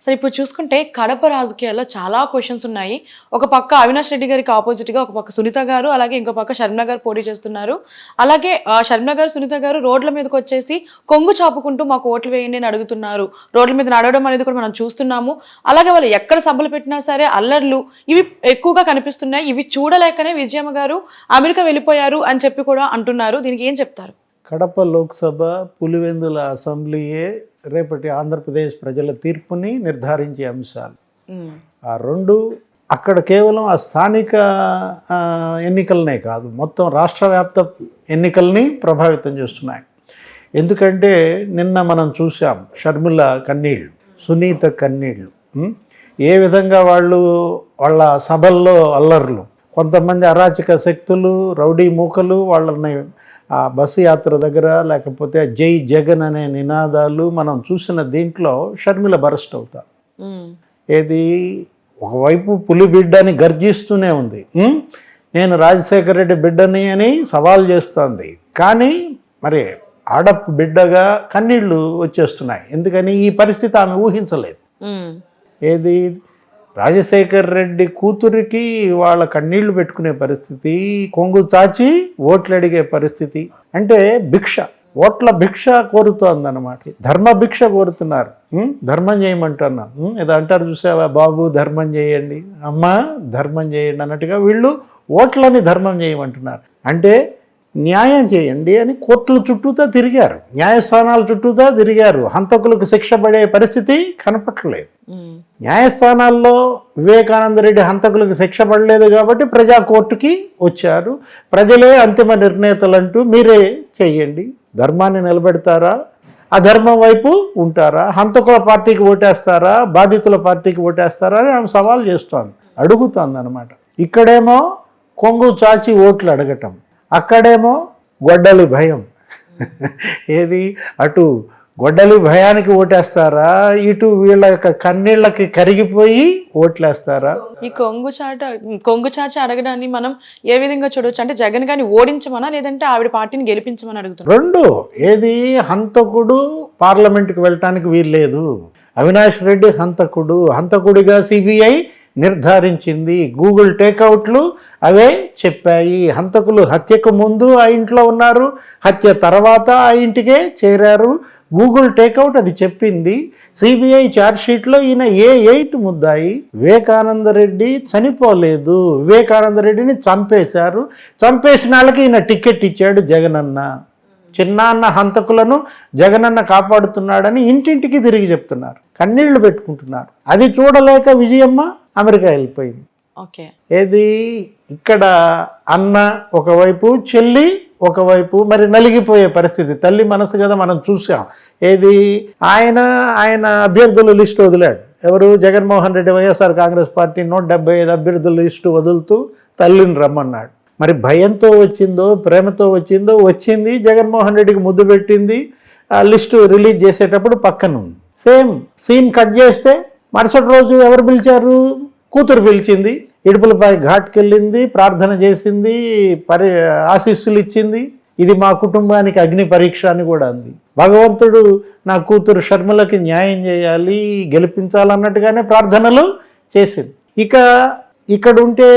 Sir ఇప్పుడు చూసుకుంటే కడప రాజకీయాల్లో చాలా క్వశ్చన్స్ ఉన్నాయి. ఒక పక్క అవినాష్ రెడ్డి గారికి ఆపోజిట్గా ఒక పక్క సునీత గారు అలాగే ఇంకో పక్క షర్మిల గారు పోటీ చేస్తున్నారు. అలాగే ఆ, షర్మిల గారు సునీత గారు రోడ్ల మీదకి వచ్చేసి కొంగు చాపుకుంటూ మాకు ఓట్లు వేయండి అని అడుగుతున్నారు. రోడ్ల మీద నడవడం అనేది కూడా మనం చూస్తున్నాము. అలాగే వాళ్ళు ఎక్కడ సభలు పెట్టినా సరే అల్లర్లు ఇవి ఎక్కువగా కనిపిస్తున్నాయి. ఇవి చూడలేకనే విజయమ్మ గారు అమెరికా వెళ్ళిపోయారు అని చెప్పి కూడా అంటున్నారు. దీనికి ఏం చెప్తారు? కడప లోక్సభ పులివెందుల అసెంబ్లీయే రేపటి ఆంధ్రప్రదేశ్ ప్రజల తీర్పుని నిర్ధారించే అంశాలు ఆ రెండు అక్కడ కేవలం ఆ స్థానిక ఎన్నికలనే కాదు మొత్తం రాష్ట్ర వ్యాప్త ఎన్నికల్ని ప్రభావితం చేస్తున్నాయి ఎందుకంటే నిన్న మనం చూసాం షర్మిల కన్నీళ్ళు సునీత కన్నీళ్ళు? ఏ విధంగా వాళ్ళు వాళ్ళ సభల్లో అల్లర్లు కొంతమంది అరాచక శక్తులు రౌడీ మూకలు వాళ్ళని ఆ బస్సు యాత్ర దగ్గర లేకపోతే జై జగన్ అనే నినాదాలు మనం చూసిన దీంట్లో షర్మిల బరస్ట్ అవుతారు. ఉమ్, ఏది? ఒకవైపు పులి బిడ్డని గర్జిస్తూనే ఉంది? నేను రాజశేఖర రెడ్డి బిడ్డని అని సవాల్ చేస్తోంది. కానీ మరి ఆడ బిడ్డగా కన్నీళ్ళు వచ్చేస్తున్నాయి. ఎందుకని? ఈ పరిస్థితి ఆమె ఊహించలేదు. ఏది? రాజశేఖర్ రెడ్డి కూతురికి వాళ్ళ కన్నీళ్ళు పెట్టుకునే పరిస్థితి కొంగు చాచి ఓట్లు అడిగే పరిస్థితి. అంటే భిక్ష ఓట్ల భిక్ష కోరుతోందన్నమాట. ధర్మ భిక్ష కోరుతున్నారు. ధర్మం చేయమంటున్నా. ఏదో అంటారు చూసావా బాబు? ధర్మం చేయండి. అమ్మ ధర్మం చేయండి అన్నట్టుగా వీళ్ళు ఓట్లని ధర్మం చేయమంటున్నారు. అంటే న్యాయం చేయండి అని కోర్టుల చుట్టూతా తిరిగారు. న్యాయస్థానాల చుట్టూతా తిరిగారు. హంతకులకు శిక్ష పడే పరిస్థితి కనపట్లేదు ఉమ్, న్యాయస్థానాల్లో వివేకానంద రెడ్డి హంతకులకు శిక్ష పడలేదు కాబట్టి ప్రజా కోర్టుకి వచ్చారు. ప్రజలే అంతిమ నిర్ణేతలంటూ మీరే చెయ్యండి. ధర్మాన్ని నిలబెడతారా? అధర్మం వైపు ఉంటారా? హంతకుల పార్టీకి ఓటేస్తారా? బాధితుల పార్టీకి ఓటేస్తారా? అని ఆమె సవాల్ చేస్తోంది. అడుగుతోంది అనమాట ఇక్కడేమో కొంగు చాచి ఓట్లు అడగటం. అక్కడేమో గొడ్డలి భయం. ఏది? అటు గొడ్డలి భయానికి ఓటేస్తారా? ఇటు వీళ్ళ యొక్క కన్నీళ్ళకి కరిగిపోయి ఓట్లేస్తారా? ఈ కొంగు చాట కొంగు చాచి అడగడాన్ని మనం ఏ విధంగా చూడొచ్చు? అంటే జగన్ గారిని ఓడించమనా? లేదంటే ఆవిడ పార్టీని గెలిపించమని అడుగుతున్నారు రెండు. ఏది? హంతకుడు పార్లమెంట్కి వెళ్ళటానికి వీల్లేదు. అవినాష్ రెడ్డి హంతకుడు. హంతకుడిగా సిబిఐ నిర్ధారించింది. గూగుల్ టేక్అవుట్లు అవే చెప్పాయి. హంతకులు హత్యకు ముందు ఆ ఇంట్లో ఉన్నారు. హత్య తర్వాత ఆ ఇంటికే చేరారు. గూగుల్ టేక్అవుట్ అది చెప్పింది. సిబిఐ ఛార్జ్షీట్లో ఈయన ఏ ఎయిట్ ముద్దాయి. వివేకానందరెడ్డి చనిపోలేదు. వివేకానంద రెడ్డిని చంపేశారు. చంపేసిన వాళ్ళకి ఈయన టికెట్ ఇచ్చాడు జగనన్న. చిన్నాన్న హంతకులను జగనన్న కాపాడుతున్నాడని ఇంటింటికి తిరిగి చెప్తున్నారు. కన్నీళ్ళు పెట్టుకుంటున్నారు. అది చూడలేక విజయమ్మ అమెరికా వెళ్ళిపోయింది. ఓకే. ఏది? ఇక్కడ అన్న ఒకవైపు చెల్లి ఒకవైపు మరి నలిగిపోయే పరిస్థితి. తల్లి మనసు కదా మనం చూసాం. ఏది? ఆయన ఆయన అభ్యర్థుల లిస్టు వదిలాడు. ఎవరు? జగన్మోహన్ రెడ్డి వైఎస్ఆర్ కాంగ్రెస్ పార్టీ నూట డెబ్బై ఐదు అభ్యర్థుల లిస్టు వదులుతూ తల్లిని రమ్మన్నాడు. మరి భయంతో వచ్చిందో ప్రేమతో వచ్చిందో వచ్చింది జగన్మోహన్ రెడ్డికి ముద్దు పెట్టింది. ఆ లిస్టు రిలీజ్ చేసేటప్పుడు పక్కన ఉంది సేమ్ సీన్ కట్ చేస్తే మరుసటి రోజు ఎవరు పిలిచారు? కూతురు పిలిచింది ఇడుపులపై ఘాట్కి వెళ్ళింది ప్రార్థన చేసింది పరి ఆశీస్సులు ఇచ్చింది ఇది మా కుటుంబానికి అగ్ని పరీక్ష అని కూడా అంది. భగవంతుడు నా కూతురు షర్మిలకి న్యాయం చేయాలి గెలిపించాలన్నట్టుగానే ప్రార్థనలు చేసింది. ఇక ఇక్కడ ఉంటే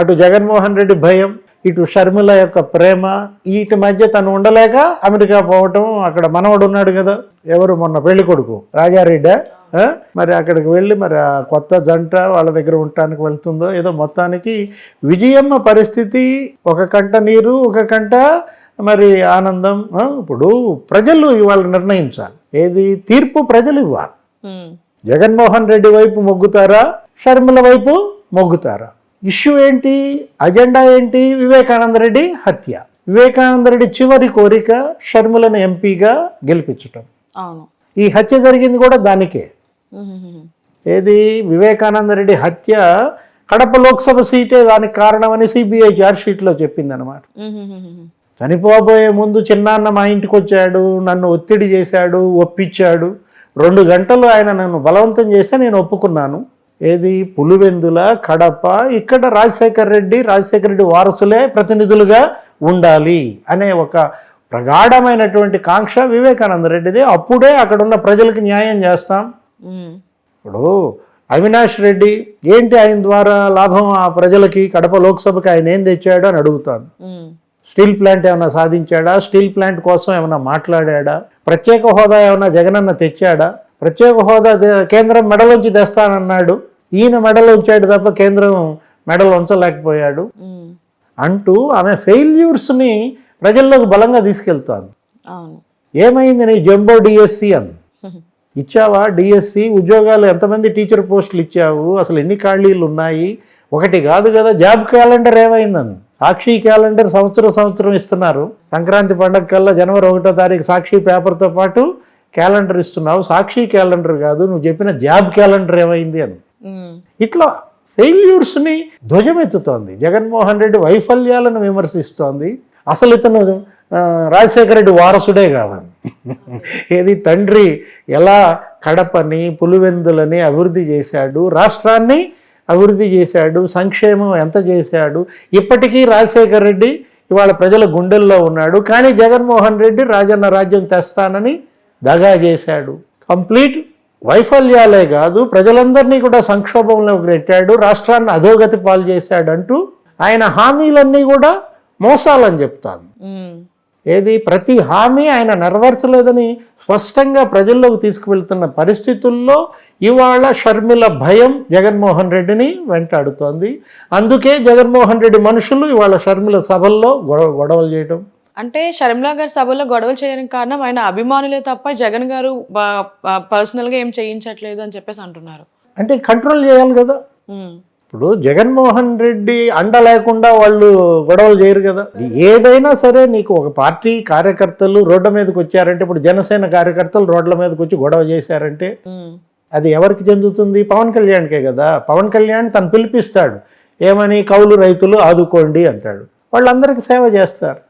అటు జగన్మోహన్ రెడ్డి భయం ఇటు షర్మిల యొక్క ప్రేమ వీటి మధ్య తను ఉండలేక అమెరికా పోవటం అక్కడ మనవడు ఉన్నాడు కదా ఎవరు మొన్న పెళ్ళి కొడుకు రాజారెడ్డి? మరి అక్కడికి వెళ్ళి మరి ఆ కొత్త జంట వాళ్ళ దగ్గర ఉండటానికి వెళ్తుందో? ఏదో మొత్తానికి విజయమ్మ పరిస్థితి ఒక కంట నీరు ఒక కంట మరి ఆనందం ఇప్పుడు ప్రజలు ఇవాళ నిర్ణయించాలి. ఏది? తీర్పు ప్రజలు ఇవ్వాలి. జగన్మోహన్ రెడ్డి వైపు మొగ్గుతారా? షర్మిల వైపు మొగ్గుతారా? ఇష్యూ ఏంటి? అజెండా ఏంటి? వివేకానంద రెడ్డి హత్య. వివేకానంద రెడ్డి చివరి కోరిక షర్మిలను ఎంపీగా గెలిపించటం. అవును. ఈ హత్య జరిగింది కూడా దానికే. ఏది? వివేకానంద రెడ్డి హత్య కడప లోక్సభ సీటే దానికి కారణమని సిబిఐ ఛార్జ్షీట్లో చెప్పింది అనమాట చనిపోబోయే ముందు చిన్నాన్న మా ఇంటికి వచ్చాడు నన్ను ఒత్తిడి చేశాడు ఒప్పించాడు. రెండు గంటలు ఆయన నన్ను బలవంతం చేస్తే నేను ఒప్పుకున్నాను. ఏది? పులివెందుల కడప ఇక్కడ రాజశేఖర్ రెడ్డి రాజశేఖర రెడ్డి వారసులే ప్రతినిధులుగా ఉండాలి అనే ఒక ప్రగాఢమైనటువంటి కాంక్ష వివేకానంద రెడ్డిది అప్పుడే అక్కడున్న ప్రజలకు న్యాయం చేస్తాం. ఇప్పుడు అవినాష్ రెడ్డి ఏంటి ఆయన ద్వారా లాభం ఆ ప్రజలకి? కడప లోక్సభకి ఆయన ఏం తెచ్చాడు అని అడుగుతాను. స్టీల్ ప్లాంట్ ఏమైనా సాధించాడా? స్టీల్ ప్లాంట్ కోసం ఏమైనా మాట్లాడాడా? ప్రత్యేక హోదా ఏమైనా జగనన్న తెచ్చాడా? ప్రత్యేక హోదా కేంద్రం మెడలోంచి తెస్తానన్నాడు. ఈయన మెడలో ఉంచాడు తప్ప కేంద్రం మెడలు ఉంచలేకపోయాడు. అంటూ ఆమె ఫెయిల్యూర్స్ని ప్రజల్లోకి బలంగా తీసుకెళ్తాను ఏమైంది నీ జంబో డిఎస్సి అని? ఇచ్చావా డిఎస్సి? ఉద్యోగాలు ఎంతమంది టీచర్ పోస్టులు ఇచ్చావు? అసలు ఎన్ని ఖాళీలు ఉన్నాయి? ఒకటి కాదు కదా జాబ్ క్యాలెండర్ ఏమైందని? సాక్షి క్యాలెండర్ సంవత్సరం సంవత్సరం ఇస్తున్నారు. సంక్రాంతి పండగ కల్లా జనవరి ఒకటో తారీఖు సాక్షి పేపర్తో పాటు క్యాలెండర్ ఇస్తున్నావు. సాక్షి క్యాలెండర్ కాదు నువ్వు చెప్పిన జాబ్ క్యాలెండర్ ఏమైంది అని. ఇట్లా ఫెయిల్యూర్స్ని ధ్వజమెత్తుతోంది. జగన్మోహన్ రెడ్డి వైఫల్యాలను విమర్శిస్తోంది. అసలు ఇతను రాజశేఖర రెడ్డి వారసుడే కాదని ఏది తండ్రి ఎలా కడపని పులివెందులని అభివృద్ధి చేశాడు రాష్ట్రాన్ని అభివృద్ధి చేశాడు సంక్షేమం ఎంత చేశాడు ఇప్పటికీ రాజశేఖర రెడ్డి ఇవాళ ప్రజల గుండెల్లో ఉన్నాడు. కానీ జగన్మోహన్ రెడ్డి రాజన్న రాజ్యం తెస్తానని దగా చేశాడు. కంప్లీట్ వైఫల్యాలే కాదు ప్రజలందరినీ కూడా సంక్షోభంలో పెట్టాడు రాష్ట్రాన్ని అధోగతి పాలు చేశాడంటూ ఆయన హామీలన్నీ కూడా మోసాలని చెప్తాను. ఏది? ప్రతి హామీ ఆయన నెరవేర్చలేదని స్పష్టంగా ప్రజల్లోకి తీసుకువెళ్తున్న పరిస్థితుల్లో ఇవాళ షర్మిల భయం జగన్మోహన్ రెడ్డిని వెంటాడుతోంది. అందుకే జగన్మోహన్ రెడ్డి మనుషులు ఇవాళ షర్మిల సభల్లో గొడవ గొడవలు చేయడం అంటే షర్మిలా గారి సభలో గొడవలు చేయడానికి కారణం ఆయన అభిమానులే తప్ప జగన్ గారు పర్సనల్గా ఏం చేయించట్లేదు అని చెప్పేసి అంటున్నారు. అంటే కంట్రోల్ చేయాలి కదా. ఇప్పుడు జగన్మోహన్ రెడ్డి అండ లేకుండా వాళ్ళు గొడవలు చేయరు కదా. ఏదైనా సరే నీకు ఒక పార్టీ కార్యకర్తలు రోడ్ల మీదకి వచ్చారంటే ఇప్పుడు జనసేన కార్యకర్తలు రోడ్ల మీదకి వచ్చి గొడవ చేశారంటే అది ఎవరికి చెందుతుంది? పవన్ కళ్యాణ్కే కదా. పవన్ కళ్యాణ్ తను పిలిపిస్తాడు. ఏమని? కౌలు రైతులు ఆదుకోండి అంటాడు. వాళ్ళందరికీ సేవ చేస్తారు.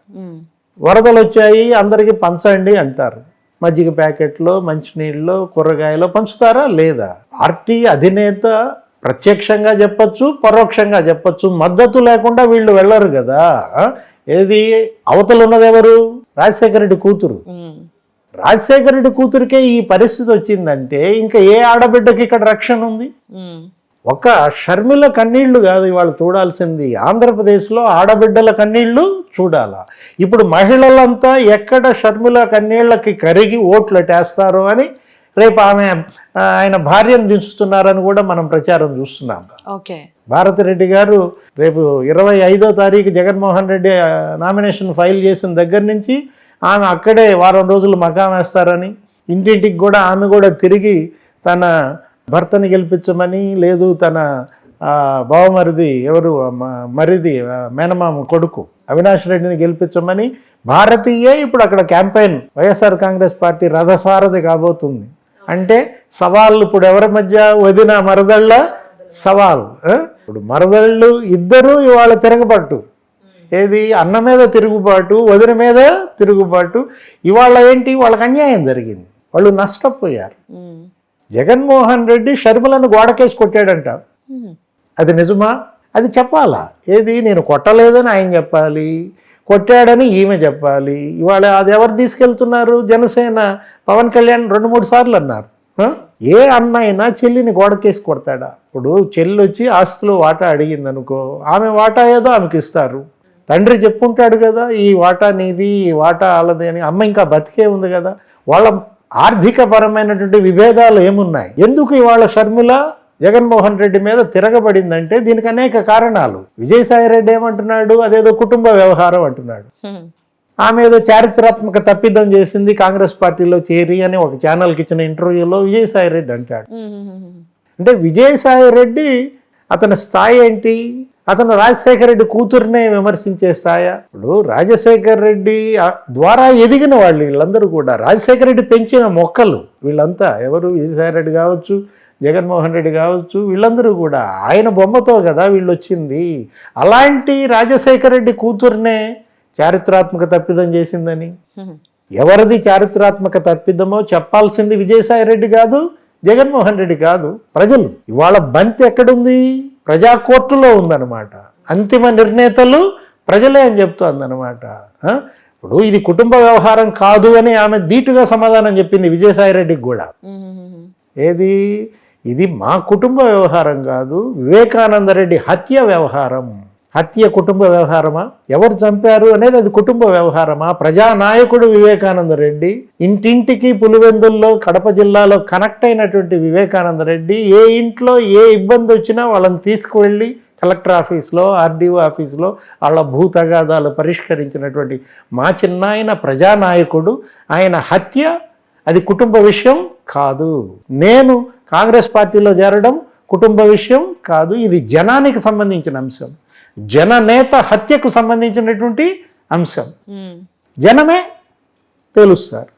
వరదలు వచ్చాయి అందరికీ పంచండి అంటారు. మజ్జిగ ప్యాకెట్లో మంచినీళ్ళు కూరగాయలు పంచుతారా లేదా? పార్టీ అధినేత ప్రత్యక్షంగా చెప్పొచ్చు పరోక్షంగా చెప్పొచ్చు. మద్దతు లేకుండా వీళ్ళు వెళ్ళరు కదా? ఏది? అవతల ఉన్నది ఎవరు? రాజశేఖర రెడ్డి కూతురు. రాజశేఖర రెడ్డి కూతురికే ఈ పరిస్థితి వచ్చిందంటే ఇంకా ఏ ఆడబిడ్డకి ఇక్కడ రక్షణ ఉంది? ఒక షర్మిల కన్నీళ్ళు కాదు ఇవాళ చూడాల్సింది. ఆంధ్రప్రదేశ్లో ఆడబిడ్డల కన్నీళ్ళు చూడాలా? ఇప్పుడు మహిళలంతా ఎక్కడ షర్మిల కన్నీళ్ళకి కరిగి ఓట్లు అటేస్తారో అని రేపు ఆమె ఆయన భార్యను దించుతున్నారని కూడా మనం ప్రచారం చూస్తున్నాం. ఓకే. భారతిరెడ్డి గారు రేపు ఇరవై ఐదో తారీఖు జగన్మోహన్ రెడ్డి నామినేషన్ ఫైల్ చేసిన దగ్గర నుంచి ఆమె అక్కడే వారం రోజులు మకాం వేస్తారని ఇంటింటికి కూడా ఆమె కూడా తిరిగి తన భర్తని గెలిపించమని లేదు తన బావమరిది ఎవరు మరిది మేనమామ కొడుకు అవినాష్ రెడ్డిని గెలిపించమని భారతీయే ఇప్పుడు అక్కడ క్యాంపెయిన్ వైఎస్ఆర్ కాంగ్రెస్ పార్టీ రథసారథి కాబోతుంది. అంటే సవాళ్ళు ఇప్పుడు ఎవరి మధ్య? వదిన మరదళ్ళ సవాల్? ఇప్పుడు మరదళ్ళు ఇద్దరూ ఇవాళ తిరగబట్టు ఏది? అన్న మీద తిరుగుబాటు వదిన మీద తిరుగుబాటు. ఇవాళ ఏంటి? వాళ్ళకి అన్యాయం జరిగింది. వాళ్ళు నష్టపోయారు. జగన్మోహన్ రెడ్డి షర్మిలను గోడకేసి కొట్టాడంట. అది నిజమా? అది చెప్పాలా? ఏది? నేను కొట్టలేదని ఆయన చెప్పాలి. కొట్టాడని ఈమె చెప్పాలి. ఇవాళ అది ఎవరు తీసుకెళ్తున్నారు? జనసేన పవన్ కళ్యాణ్ రెండు మూడు సార్లు అన్నారు. ఏ అన్నైనా చెల్లిని గోడకేసి కొడతాడా? ఇప్పుడు చెల్లి వచ్చి ఆస్తులు వాటా అడిగింది అనుకో ఆమె వాటా ఏదో ఆమెకి ఇస్తారు. తండ్రి చెప్పుంటాడు కదా ఈ వాటా నీది ఈ వాటా వాళ్ళది అని. అమ్మ ఇంకా బతికే ఉంది కదా. వాళ్ళ ఆర్థిక పరమైనటువంటి విభేదాలు ఏమున్నాయి? ఎందుకు ఇవాళ షర్మిల జగన్మోహన్ రెడ్డి మీద తిరగబడిందంటే దీనికి అనేక కారణాలు. విజయసాయి రెడ్డి ఏమంటున్నాడు? అదేదో కుటుంబ వ్యవహారం అంటున్నాడు. ఆమె ఏదో చారిత్రాత్మక తప్పిదం చేసింది కాంగ్రెస్ పార్టీలో చేరి అని ఒక ఛానల్కి ఇచ్చిన ఇంటర్వ్యూలో విజయసాయి రెడ్డి అంటాడు. అంటే విజయసాయి రెడ్డి అతని స్థాయి ఏంటి? అతను రాజశేఖర రెడ్డి కూతుర్నే విమర్శించే స్థాయి. ఇప్పుడు రాజశేఖర రెడ్డి ద్వారా ఎదిగిన వాళ్ళు వీళ్ళందరూ కూడా రాజశేఖర రెడ్డి పెంచిన మొక్కలు వీళ్ళంతా ఎవరు? విజయసాయి రెడ్డి కావచ్చు జగన్మోహన్ రెడ్డి కావచ్చు వీళ్ళందరూ కూడా. ఆయన బొమ్మతో కదా వీళ్ళు వచ్చింది అలాంటి రాజశేఖర రెడ్డి కూతుర్నే చారిత్రాత్మక తప్పిదం చేసిందని. ఎవరిది చారిత్రాత్మక తప్పిదమో చెప్పాల్సింది విజయసాయి రెడ్డి కాదు జగన్మోహన్ రెడ్డి కాదు. ప్రజలు ఇవాళ బంతి ఎక్కడుంది? ప్రజా కోర్టులో ఉందన్నమాట. అంతిమ నిర్ణేతలు ప్రజలే అని చెప్తోందన్నమాట. ఆ? ఇప్పుడు ఇది కుటుంబ వ్యవహారం కాదు అని ఆమె ధీటుగా సమాధానం చెప్పింది విజయసాయి రెడ్డికి కూడా. ఏది? ఇది మా కుటుంబ వ్యవహారం కాదు వివేకానంద రెడ్డి హత్య వ్యవహారం. హత్య కుటుంబ వ్యవహారమా? ఎవరు చంపారు అనేది అది కుటుంబ వ్యవహారమా? ప్రజానాయకుడు వివేకానంద రెడ్డి ఇంటింటికి పులివెందుల్లో కడప జిల్లాలో కనెక్ట్ అయినటువంటి వివేకానంద రెడ్డి ఏ ఇంట్లో ఏ ఇబ్బంది వచ్చినా వాళ్ళని తీసుకువెళ్ళి కలెక్టర్ ఆఫీస్లో ఆర్డీఓ ఆఫీస్లో వాళ్ళ భూ తగాదాలు పరిష్కరించినటువంటి మా చిన్నాయన ప్రజానాయకుడు. ఆయన హత్య అది కుటుంబ విషయం కాదు. నేను కాంగ్రెస్ పార్టీలో చేరడం కుటుంబ విషయం కాదు ఇది జనానికి సంబంధించిన అంశం. జననేత హత్యకు సంబంధించినటువంటి అంశం. మ్మ్. జనమే తెలుస్తారు.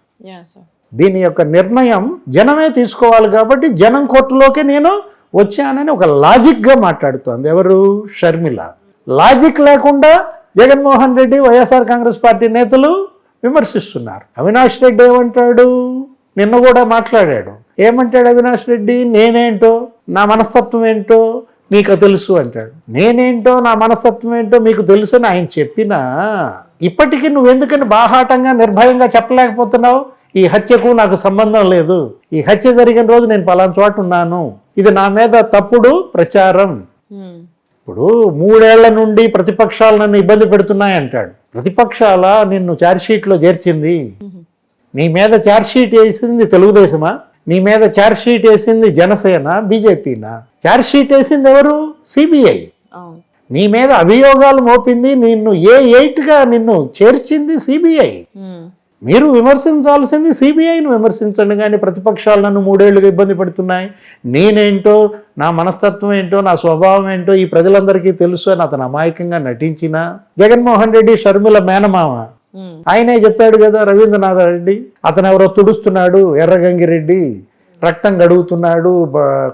దీని యొక్క నిర్ణయం జనమే తీసుకోవాలి కాబట్టి జనం కోర్టులోకి నేను వచ్చానని ఒక లాజిక్గా మాట్లాడుతోంది. ఎవరు? షర్మిల. లాజిక్ లేకుండా జగన్మోహన్ రెడ్డి వైఎస్ఆర్ కాంగ్రెస్ పార్టీ నేతలు విమర్శిస్తున్నారు. అవినాష్ రెడ్డి ఏమంటాడు? నిన్న కూడా మాట్లాడాడు. ఏమంటాడు అవినాష్ రెడ్డి? నేనేంటో? నా మనస్తత్వం ఏంటో మీకు తెలుసు అంటాడు. నేనేంటో? నా మనస్తత్వం ఏంటో మీకు తెలుసు అని ఆయన చెప్పినా ఇప్పటికీ నువ్వెందుకని బాహాటంగా నిర్భయంగా చెప్పలేకపోతున్నావు? ఈ హత్యకు నాకు సంబంధం లేదు. ఈ హత్య జరిగిన రోజు నేను పలానా చోట ఉన్నాను. ఇది నా మీద తప్పుడు ప్రచారం. ఇప్పుడు మూడేళ్ళ నుండి ప్రతిపక్షాలు నన్ను ఇబ్బంది పెడుతున్నాయి అంటాడు. ప్రతిపక్షాల నిన్ను ఛార్జ్షీట్లో చేర్చింది. నీ మీద ఛార్జ్షీట్ వేసింది తెలుగుదేశమా? నీ మీద ఛార్జ్షీట్ వేసింది జనసేన బీజేపీనా? ఛార్జ్షీట్ వేసింది ఎవరు? సిబిఐ నీ మీద అభియోగాలు మోపింది నిన్ను ఏ ఎయిట్గా నిన్ను చేర్చింది సిబిఐ. మీరు విమర్శించాల్సింది సిబిఐని విమర్శించండి కానీ ప్రతిపక్షాలు నన్ను మూడేళ్ళుగా ఇబ్బంది పెడుతున్నాయి. నేనేంటో నా మనస్తత్వం ఏంటో నా స్వభావం ఏంటో ఈ ప్రజలందరికీ తెలుసు అని అతను అమాయకంగా నటించిన జగన్మోహన్ రెడ్డి షర్మిల మేనమామ. మ్మ్. ఆయనే చెప్పాడు కదా రవీంద్రనాథ రెడ్డి అతను ఎవరో తుడుస్తున్నాడు ఎర్రగంగిరెడ్డి రక్తం గడుగుతున్నాడు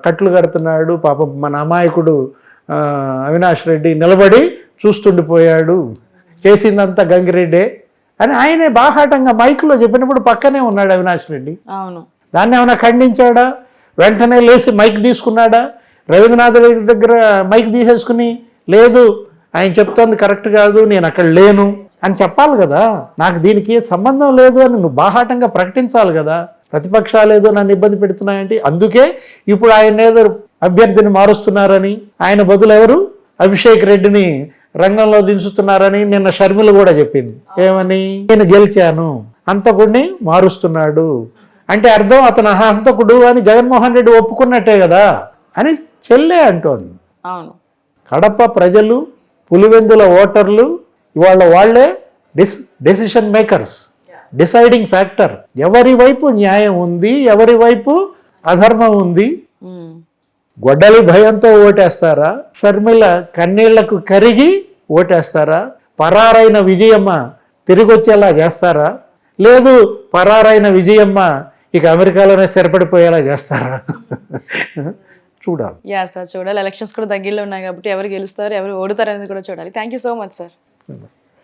కట్లు కడుతున్నాడు పాపం మన అమాయకుడు అవినాష్ రెడ్డి నిలబడి చూస్తుండిపోయాడు. చేసిందంతా గంగిరెడ్డే అని ఆయనే బాహాటంగా మైక్లో చెప్పినప్పుడు పక్కనే ఉన్నాడు అవినాష్ రెడ్డి. అవును. దాన్ని ఏమైనా ఖండించాడా? వెంటనే లేచి మైక్ తీసుకున్నాడా? రవీంద్రనాథ్ రెడ్డి దగ్గర మైక్ తీసేసుకుని లేదు ఆయన చెప్తోంది కరెక్ట్ కాదు నేను అక్కడ లేను. అని చెప్పాలి కదా. నాకు దీనికి సంబంధం లేదు అని నువ్వు బాహాటంగా ప్రకటించాలి కదా. ప్రతిపక్షాలు ఏదో నన్ను ఇబ్బంది పెడుతున్నాయంటే అందుకే ఇప్పుడు ఆయన ఏదో అభ్యర్థిని మారుస్తున్నారని ఆయన బదులు ఎవరు? అభిషేక్ రెడ్డిని రంగంలో దించుతున్నారని నిన్న షర్మిల కూడా చెప్పింది. ఏమని? నేను గెలిచాను. హంతకుడిని మారుస్తున్నాడు. అంటే అర్థం అతను హంతకుడు అని జగన్మోహన్ రెడ్డి ఒప్పుకున్నట్టే కదా అని చెల్లే అంటోంది. అవును. కడప ప్రజలు పులివెందుల ఓటర్లు ఇవాళ వాళ్ళే this decision makers deciding factor ఎవరి వైపు న్యాయం ఉంది ఎవరి వైపు అధర్మం ఉంది? మ్మ్. గొడ్డలి భయంతో ఓటేస్తారా? షర్మిల కన్నీళ్ళకు కరిగి ఓటేస్తారా? పరారైన విజయమ్మ తిరిగి వచ్చేలా చేస్తారా? లేదు పరారైన విజయమ్మ ఇక అమెరికాలోనే స్థిరపడిపోయేలా చేస్తారా? చూడాలి. యా సార్ చూడాలి. ఎలక్షన్స్ కూడా దగ్గరలో ఉన్నాయి కాబట్టి ఎవరు గెలుస్తారు ఎవరు ఓడుతారు అనేది కూడా చూడాలి. Thank you so much sir koymasın.